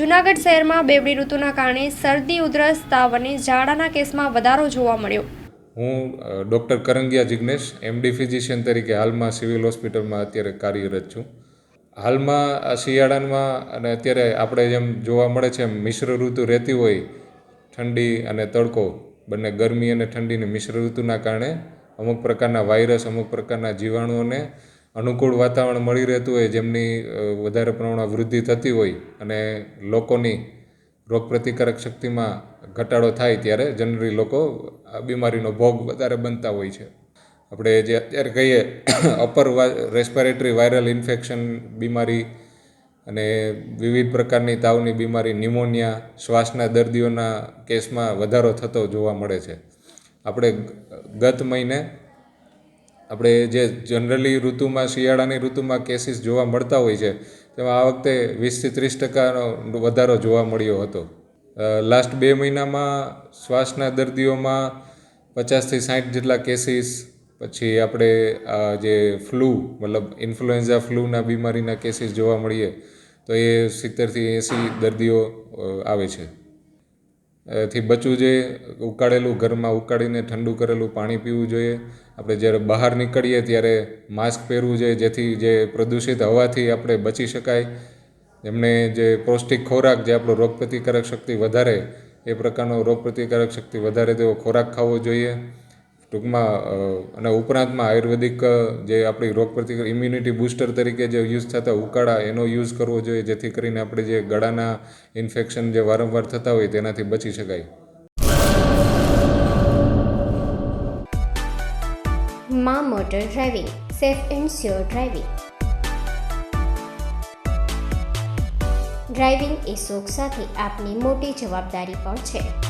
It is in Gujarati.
જૂનાગઢ શહેરમાં બેવડી ઋતુના કારણે શરદી, ઉધરસ, તાવ અને ઝાડાના કેસમાં વધારો જોવા મળ્યો. હું doctor Karangiya Jignesh MD physician તરીકે હાલમાં સિવિલ હોસ્પિટલમાં અત્યારે કાર્યરત છું. હાલમાં આ શિયાળામાં અને અત્યારે આપણે જેમ જોવા મળે છે એમ મિશ્ર ઋતુ રહેતી હોય, ઠંડી અને તડકો, બંને ગરમી અને ઠંડીની મિશ્ર ઋતુના કારણે અમુક પ્રકારના વાયરસ, અમુક પ્રકારના જીવાણુઓને અનુકૂળ વાતાવરણ મળી રહેતું હોય, જેમની વધારે પ્રમાણમાં વૃદ્ધિ થતી હોય અને લોકોની રોગપ્રતિકારક શક્તિમાં ઘટાડો થાય ત્યારે જનરલી લોકો આ બીમારીનો ભોગ વધારે બનતા હોય છે. આપણે જે અત્યારે કહીએ, અપર રેસ્પિરેટરી વાયરલ ઇન્ફેક્શન બીમારી અને વિવિધ પ્રકારની તાવની બીમારી નિમોનિયા શ્વાસના દર્દીઓના કેસમાં વધારો થતો જોવા મળે છે. આપણે ગત મહિને આપણે જે જનરલી ઋતુમાં, શિયાળાની ઋતુમાં કેસીસ જોવા મળતા હોય છે, તેમાં આ વખતે વીસથી ત્રીસ ટકાનો વધારો જોવા મળ્યો હતો. લાસ્ટ બે મહિનામાં શ્વાસના દર્દીઓમાં પચાસથી સાઠ જેટલા કેસીસ પછી આપણે આ જે ફ્લૂ મતલબ ઇન્ફ્લુએન્ઝા ફ્લૂના બીમારીના કેસીસ જોવા મળીએ, તો એ સિત્તેરથી એંસી દર્દીઓ આવે છે. થી બચવું જોઈએ, ઉકાળેલું ઘરમાં ઉકાળીને ઠંડુ કરેલું પાણી પીવું જોઈએ. આપણે જ્યારે બહાર નીકળીએ ત્યારે માસ્ક પહેરવું જોઈએ, જેથી જે પ્રદૂષિત હવાથી આપણે બચી શકાય. એમને જે પૌષ્ટિક ખોરાક, જે આપણો રોગપ્રતિકારક શક્તિ વધારે, એ પ્રકારનો રોગપ્રતિકારક શક્તિ વધારે તેવો ખોરાક ખાવો જોઈએ. ટૂંકમાં અને ઉપરાંતમાં આયુર્વેદિક જે આપણી રોગ પ્રતિકાર ઇમ્યુનિટી બૂસ્ટર તરીકે જે યુઝ થતા ઉકાળા, એનો યુઝ કરવો જોઈએ, જેથી કરીને આપણે જે ગળાના ઇન્ફેક્શન જે વારંવાર થતા હોય, તેનાથી બચી શકાય. મા motor driving, safe and sure driving. Driving એ શોખ સાથે આપની મોટી જવાબદારી પણ છે.